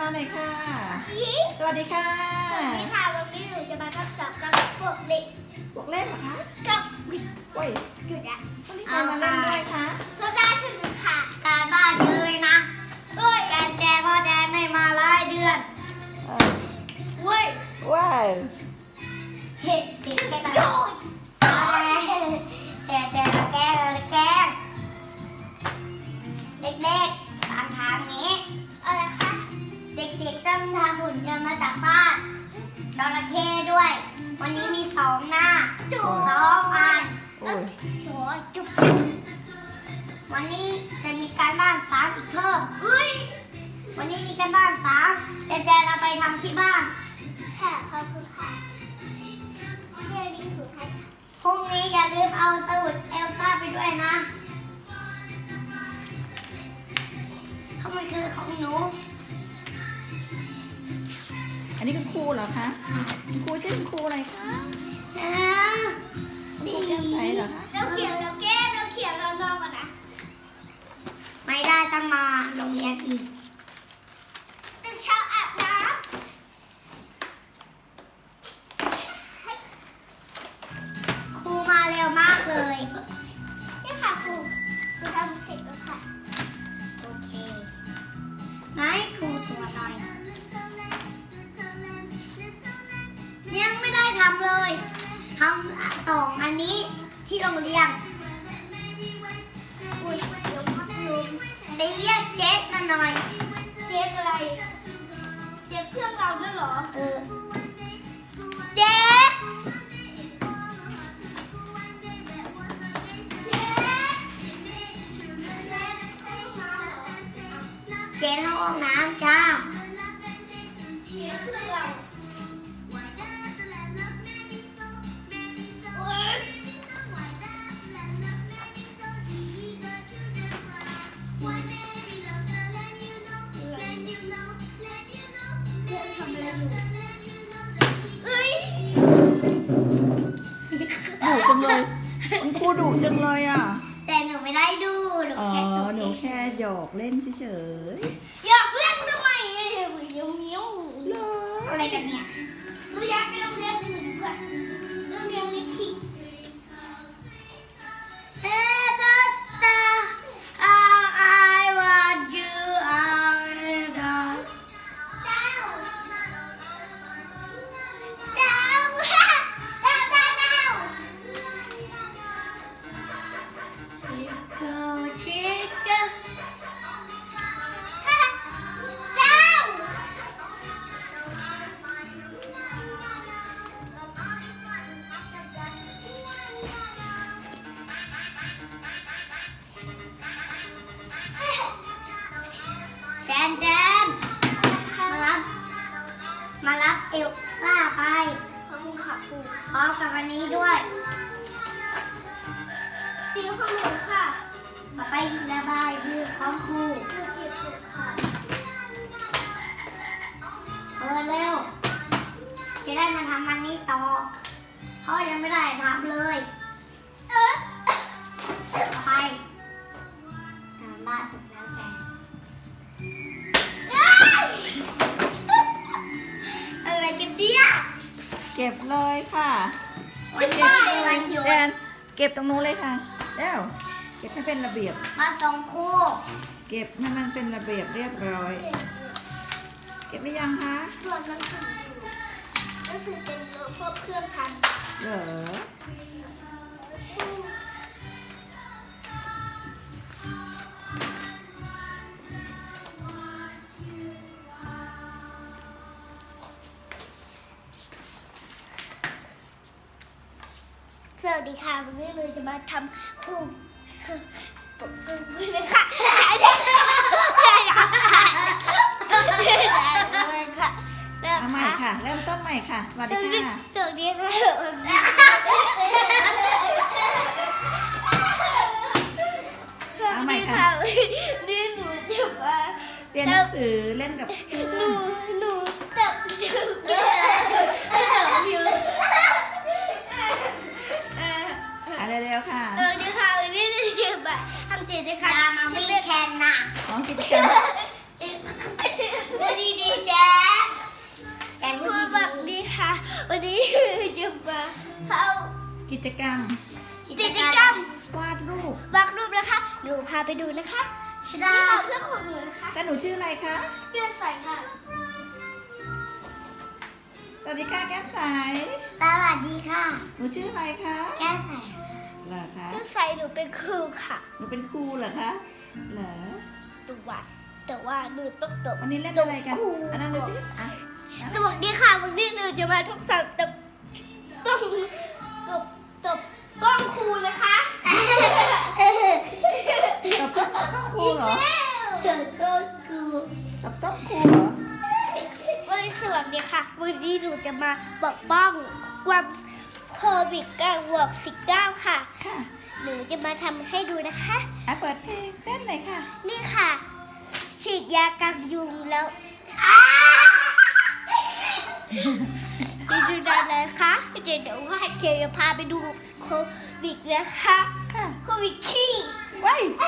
มาหน่อยค่ะยี่สวัสดีค่ะสวัสดีค่ะวันนี้หนูจะมาทดสอบกับพวกเด็กบวกเล่นเหรอคะกับโอ้ยจุดอะวันนี้ใครมาเล่น วันนี้มีการบ้านสามแต่แจนเอาไปทำที่บ้านค่ะขอบคุณค่ะเรียนดิ้งถูกค่ะพรุ่งนี้อย่าลืมเอาสมุดเอลซ่าไปด้วยนะเพราะมันคือของหนู อันนี้คุณครูเหรอคะคุณครูชื่อคุณครูอะไรคะนะคุณครูแก้มใสเหรอคะเราเขียนเราแก้เราเขียนเรานอกกันนะ ไม่ได้ต้องมาโรงเรียนอีก ทำสองอันนี้ที่โรงเรียนเดี๋ยวพัดลมไปเรียกเจ๊มาหน่อย เจ๊อะไร เจ๊เครื่องเราด้วยเหรอ เออ เจ๊เจ๊เข้าห้องน้ำจ้า ดุจังเลยคุณครูดุจังเลยอะ แต่หนูไม่ได้ดู หนูอ๋อ แค่ตกหนูเฉแค่ยหยอกเล่นเฉยๆ อยากเล่นทำไมเอ้ยยิ้วยิ้วๆเหรออะไรกันเนี่ยหนูอย มารับมารับเอลซ่าไป ขอบคุณค่ะครูพร้อมกับวันนี้ด้วยซิวของหนูค่ะ มาไประบายมือของครูค่ะเออเร็ว จะได้มาทำวันนี้ต่อ เพราะยังไม่ได้ทำเลยเออไปทำบ้านตกแล้วแจนอะไรกันเนี่ยเก็บเลยค่ะ วันนี้เป็นวันหยุดแดนเก็บตรงนู้นเลยค่ะแล้ว เก็บให้เป็นระเบียบ มาส่งครูเก็บให้มันเป็นระเบียบเรียบร้อย เก็บหรือยังคะส่วนหนังสืออยู่หนังสือเป็นพวกเครื่องพันเหรอสวัสดีค่ะวันนี้เราจะมาทำคู่ปกป้อง เลยค่ะค่ะเอาใหม่ค่ะ เริ่มต้นใหม่ค่ะสวัสดีค่ะสวัสดีค่ะเอาใหม่ค่ะ นี่หนูจะมาเรียนหนังสือเล่นกับเพื่หอนูนหนู คิดกันวัสดีจ๊แกงพูดแบบนี้ค่ะ วันนี้จะมาทำกิจกรรม กิจกรรมวาดรูปวาดรูปนะคะ หนูพาไปดูนะคะชนะเพื่อนของหนูค่ะแต่หนูชื่ออะไรคะเพื่อนใสค่ะ สวัสดีค่ะแก้มใสสวัสดีค่ะ หนูชื่ออะไรคะ แก้มใสเหรอคะเพื่อนใสหนูเป็นครูค่ะ หนูเป็นครูเหรอคะ เหรอ ตัวแต่ว่าหนูต้องตบวันนี้เล่นอะไรกันครูอันนั้นดูสิอะสวัสดีค่ะวันนี้หนูจะมาทดสอบตบต้องตบตบกล้องครูนะคะตบต้องต้องครูเหรอตบกล้องครูตบต้องครูเหรอวันนี้สวัสดีค่ะ วันนี้หนูจะมาปกป้องความ โควิดกับวก19ค่ะ ค่ะหนูจะมาทำให้ดูนะคะ อะเปิดเพลงเต้นหน่อยค่ะ นี่ค่ะ ฉีดยากันยุงแล้วไปดูได้เลยค่ะเดี๋ยวเดี๋ยวว่าเจจะพาไปดูโควิดนะคะ ค่ะ โควิดขี้ ไว้เ